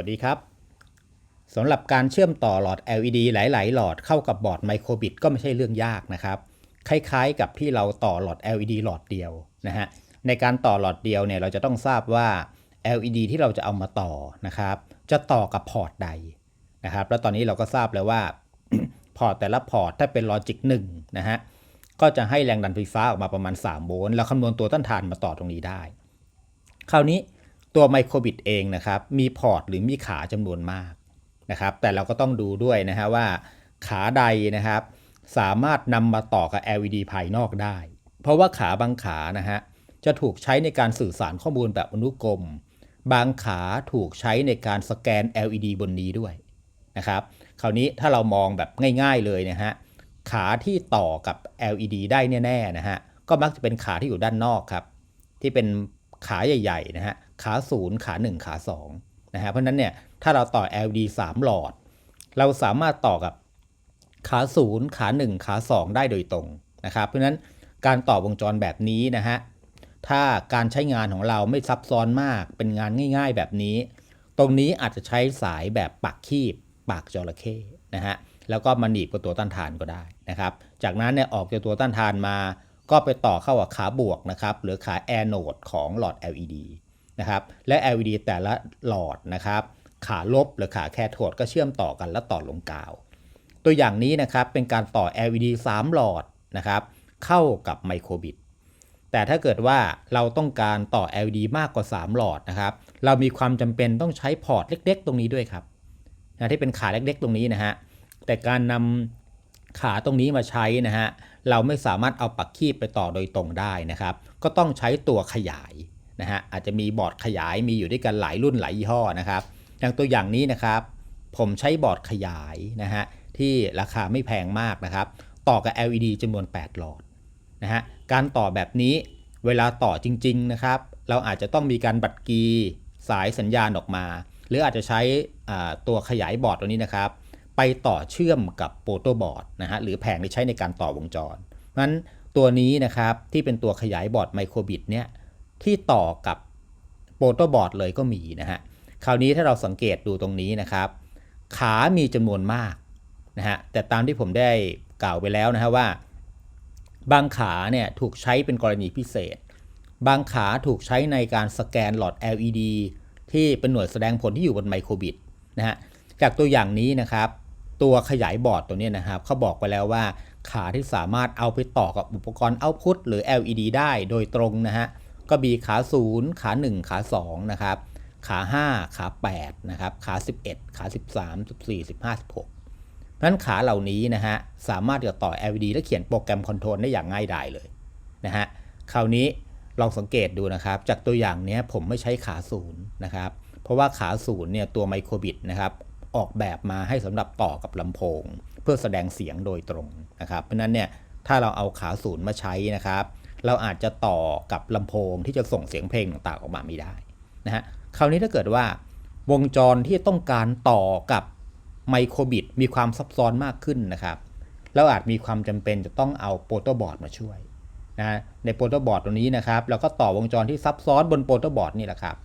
วัสดีครับสำหรับการเชื่อมต่อหลอด LED หลาย ๆ หลอดเข้ากับบอร์ดไมโครบิตก็ไม่ใช่เรื่องยากนะครับ คล้ายๆ กับที่เราต่อหลอด LED หลอดเดียวนะฮะ ในการต่อหลอดเดียวเนี่ยเราจะต้องทราบว่า LED ที่เราจะเอามาต่อนะครับ จะต่อกับพอร์ตใดนะครับ แล้วตอนนี้เราก็ทราบแล้วว่าพอร์ตแต่ละพอร์ตถ้าเป็นลอจิก1นะฮะ ก็จะให้แรงดันไฟฟ้าออกมาประมาณ3โวลต์ แล้วคำนวณตัวต้านทานมาต่อตรงนี้ได้ คราวนี้ ตัวไมโครบิตเองนะครับมีพอร์ตหรือมีขาจำนวนมากนะครับแต่เราก็ต้องดูด้วยนะฮะว่าขาใดนะครับสามารถนำมาต่อกับ LED ภายนอกได้ เพราะว่าขาบางขานะฮะจะถูกใช้ในการสื่อสารข้อมูลแบบอนุกรม บางขาถูกใช้ในการสแกน LED บนนี้ด้วยนะครับคราวนี้ถ้าเรามองแบบง่ายๆเลยนะฮะขาที่ต่อกับ LED ได้แน่ๆนะฮะก็มักจะเป็นขาที่อยู่ด้านนอกครับ ที่เป็น ขาใหญ่ๆนะฮะขาศูนย์ขา 1 ขา2นะฮะเพราะนั้นเนี่ยถ้าเราต่อ LED 3 หลอด เราสามารถต่อกับขาศูนย์ขา 1 ขา 2 ได้โดยตรงนะครับเพราะฉะนั้นการต่อวงจรแบบนี้นะฮะถ้าการใช้งานของเราไม่ซับซ้อนมากเป็นงานง่าย ๆ แบบนี้ ตรงนี้อาจจะใช้สายแบบปักคีบปากจระเข้นะฮะแล้วก็มาหนีบกับตัวต้านทานก็ได้นะครับ จากนั้นเนี่ยออกจากตัวต้านทานมา ก็ไปต่อเข้ากับขาบวกนะครับหรือขาแอโนดของหลอด LED นะครับและ LED แต่ละหลอดนะครับขาลบหรือขาแคโทดก็เชื่อมต่อกันแล้วต่อลงกาว ตัวอย่างนี้นะครับเป็นการต่อ LED 3 หลอดนะครับเข้ากับไมโครบิตแต่ถ้าเกิดว่าเราต้องการต่อ LED มากกว่า 3 หลอดนะครับ เรามีความจำเป็นต้องใช้พอร์ตเล็ก ๆ ตรงนี้ด้วยครับนะที่เป็นขาเล็กๆ ตรงนี้นะฮะ แต่การนำขาตรงนี้มาใช้นะฮะ เราไม่สามารถเอาปักคีบไปต่อโดยตรงได้นะครับ ก็ต้องใช้ตัวขยายนะฮะอาจจะมีบอร์ดขยายมีอยู่ด้วยกันหลายรุ่นหลายยี่ห้อนะครับอย่างตัวอย่างนี้นะครับผมใช้บอร์ดขยายนะฮะที่ราคาไม่แพงมากนะครับ ต่อกับ LED จำนวน 8 หลอดนะฮะการต่อแบบนี้เวลาต่อจริง ๆนะครับ เราอาจจะต้องมีการบัดกีสายสัญญาณออกมา หรืออาจจะใช้ตัวขยายบอร์ดตัวนี้นะครับ ไปต่อเชื่อมกับโปรโตบอร์ดนะฮะหรือแผงที่ใช้ในการต่อวงจรเพราะฉะนั้นตัวนี้นะครับที่เป็นตัวขยายบอร์ดไมโครบิตเนี่ยที่ต่อกับโปรโตบอร์ดเลยก็มีนะฮะคราวนี้ถ้าเราสังเกตดูตรงนี้นะครับ ขามีจำนวนมากนะฮะแต่ตามที่ผมได้กล่าวไปแล้วนะฮะว่า บางขาเนี่ยถูกใช้เป็นกรณีพิเศษ บางขาถูกใช้ในการสแกนหลอด LED ที่เป็นหน่วยแสดงผลที่อยู่บนไมโครบิตนะฮะจากตัวอย่างนี้นะครับ ตัวขยายบอร์ดตัวนี้นะครับเขาบอกไปแล้วว่าขาที่สามารถเอาไปต่อกับอุปกรณ์เอาพุตหรือ LED ได้โดยตรงนะฮะก็มีขา 0 ขา 1 ขา 2 นะครับ ขา 5 ขา 8 นะครับ ขา 11 ขา 13 14 15 16นั้นขาเหล่านี้นะฮะสามารถจะต่อ LED และเขียนโปรแกรมคอนโทรลได้อย่างง่ายดายเลยนะฮะคราวนี้ลองสังเกตดูนะครับ จากตัวอย่างนี้ผมไม่ใช้ขาศูนย์นะครับ เพราะว่าขาศูนย์เนี่ยตัวไมโครบิตนะครับ ออกแบบมาให้สำหรับต่อกับลำโพง เพื่อแสดงเสียงโดยตรงนะครับ เพราะนั้นเนี่ยถ้าเราเอาขาศูนย์มาใช้นะครับ เราอาจจะต่อกับลำโพงที่จะส่งเสียงเพลงต่างๆออกมาไม่ได้นะฮะคราวนี้ถ้าเกิดว่าวงจรที่ต้องการต่อกับไมโครบิตมีความซับซ้อนมากขึ้นนะครับเราอาจมีความจำเป็นจะต้องเอาโปรโตบอร์ดมาช่วยนะในโปรโตบอร์ดตรงนี้นะครับเราก็ต่อวงจรที่ซับซ้อนบนโปรโตบอร์ดนี่แหละครับ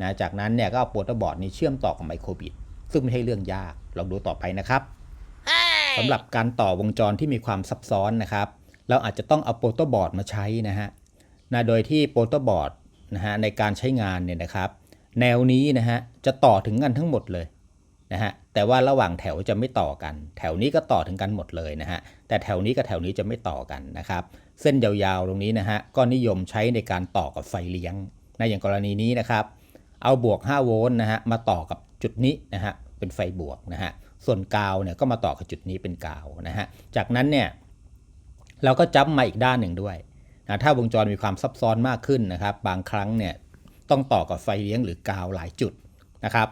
นะจากนั้นเนี่ยก็เอาโปรโตบอร์ดนี้เชื่อมต่อกับไมโครบิต ซึ่งไม่ใช่เรื่องยากลองดูต่อไปนะครับสำหรับการต่อวงจรที่มีความซับซ้อนนะครับ เราอาจจะต้องเอาโปรโตบอร์ดมาใช้นะฮะนะโดยที่โปรโตบอร์ดนะฮะในการใช้งานเนี่ยนะครับ แนวนี้นะฮะจะต่อถึงกันทั้งหมดเลยนะฮะแต่ว่าระหว่างแถวจะไม่ต่อกัน แถวนี้ก็ต่อถึงกันหมดเลยนะฮะแต่แถวนี้กับแถวนี้จะไม่ต่อกันนะครับ เส้นยาวๆตรงนี้นะฮะก็นิยมใช้ในการต่อกับไฟเลี้ยงนะอย่างกรณีนี้นะครับ เอาบวก 5 โวลต์นะฮะมาต่อกับ จุดนี้นะฮะเป็นไฟบวกนะฮะส่วนกาวเนี่ยก็มาต่อกับจุดนี้เป็นกาวนะฮะจากนั้นเนี่ยเราก็จับมาอีกด้านหนึ่งด้วยนะถ้าวงจรมีความซับซ้อนมากขึ้นนะครับ บางครั้งเนี่ยต้องต่อกับไฟเลี้ยงหรือกาวหลายจุดนะครับ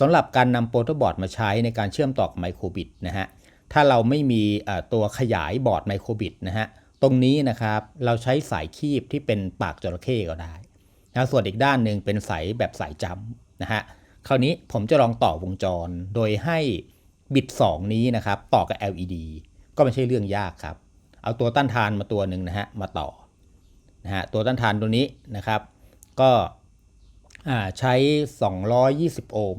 สำหรับการนำโปรโตบอร์ดมาใช้ในการเชื่อมต่อกับไมโครบิตนะฮะถ้าเราไม่มีตัวขยายบอร์ดไมโครบิตนะฮะตรงนี้นะครับเราใช้สายคีบที่เป็นปากจระเข้ก็ได้นะส่วนอีกด้านหนึ่งเป็นสายแบบสายจำนะฮะ คราวนี้ผมจะลองต่อวงจรโดยให้บิต 2 นี้นะครับต่อกับ LED ก็ไม่ใช่เรื่องยากครับ เอาตัวต้านทานมาตัวหนึ่งนะฮะมาต่อนะฮะตัวต้านทานตัวนี้นะครับ ก็ใช้ 220 โอห์ม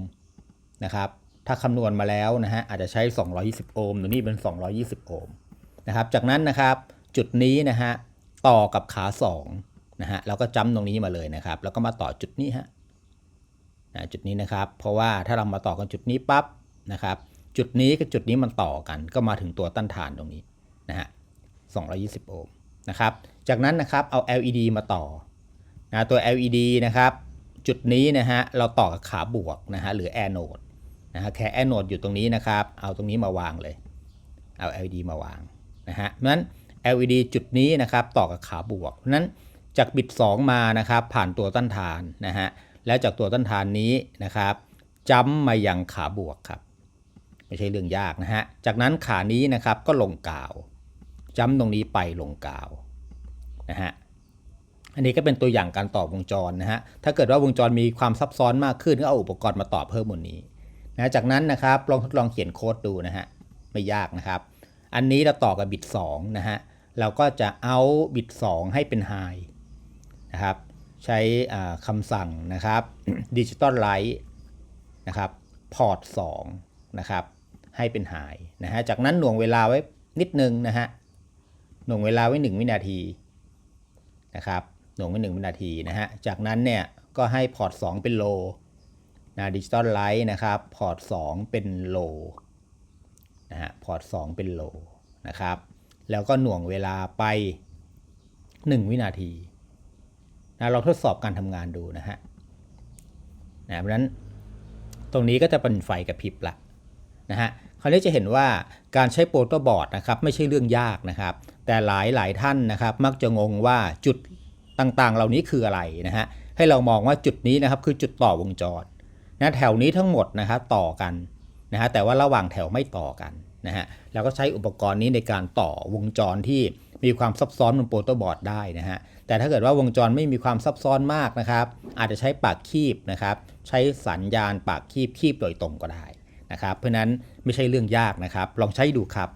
นะครับถ้าคำนวณมาแล้วนะฮะอาจจะใช้ 220 โอห์มตัวนี้เป็น 220 โอห์มนะครับ จากนั้นนะครับจุดนี้นะฮะต่อกับขา2นะฮะเราก็จ้ำตรงนี้มาเลยนะครับ แล้วก็มาต่อจุดนี้ฮะ นะจุดนี้นะครับ เพราะว่าถ้าเรามาต่อกันจุดนี้ปั๊บนะครับ จุดนี้กับจุดนี้มันต่อกัน ก็มาถึงตัวต้านทานตรงนี้นะฮะ220 โอห์มนะครับ จากนั้นนะครับเอา LED มาต่อนะตัว LED นะครับจุดนี้นะฮะเราต่อกับขาบวกนะฮะหรือแอนโนดนะฮะแค่แอนโนดอยู่ตรงนี้นะครับ เอาตรงนี้มาวางเลย เอา LED มาวางนะฮะเพราะนั้น LED จุดนี้นะครับต่อกับขาบวกเพราะนั้นจากบิต2มานะครับผ่านตัวต้านทานนะฮะ แล้วจากตัวต้นทานนี้นะครับจ้ำมายังขาบวกครับ ไม่ใช่เรื่องยากนะฮะ จากนั้นขานี้นะครับก็ลงกาวจ้ำตรงนี้ไปลงกาวนะฮะอันนี้ก็เป็นตัวอย่างการต่อวงจรนะฮะ ถ้าเกิดว่าวงจรมีความซับซ้อนมากขึ้นก็เอาอุปกรณ์มาต่อเพิ่มบนนี้นะจากนั้นนะครับลองทดลองเขียนโค้ดดูนะฮะไม่ยากนะครับ อันนี้เราต่อกับบิต2นะฮะเราก็จะเอาบิต2ให้เป็นไฮนะครับ ใช้คำสั่งนะครับ Digital Light นะครับพอร์ต2นะครับให้เป็นไฮนะฮะจากนั้นหน่วงเวลาไว้นิดนึงนะฮะหน่วงเวลาไว้ 1 วินาทีนะครับหน่วงไว้ 1 วินาทีนะฮะจากนั้นเนี่ยก็ให้พอร์ต2เป็นโลนะดิจิตอลไลท์นะครับพอร์ต2เป็นโลนะฮะพอร์ต2เป็นโลนะครับแล้วก็หน่วงเวลาไป 1 วินาที นะเราทดสอบการทำงานดูนะฮะนะเพราะฉะนั้นตรงนี้ก็จะเป็นไฟกระพริบละนะฮะคราวนี้จะเห็นว่าการใช้โปรโตบอร์ดนะครับไม่ใช่เรื่องยากนะครับ แต่หลายหลายท่านนะครับ มักจะงงว่าจุดต่างๆ เหล่านี้คืออะไรนะฮะให้เรามองว่าจุดนี้นะครับคือจุดต่อวงจรนะแถวนี้ทั้งหมดนะครับต่อกันนะฮะแต่ว่าระหว่างแถวไม่ต่อกันนะฮะเราก็ใช้อุปกรณ์นี้ในการต่อวงจรที่มีความซับซ้อนบนโปรโตบอร์ดได้นะฮะ แต่ถ้าเกิดว่าวงจรไม่มีความซับซ้อนมากนะครับ อาจจะใช้ปากคีบนะครับ ใช้สัญญาณปากคีบคีบโดยตรงก็ได้นะครับ เพราะนั้นไม่ใช่เรื่องยากนะครับ ลองใช้ดูครับ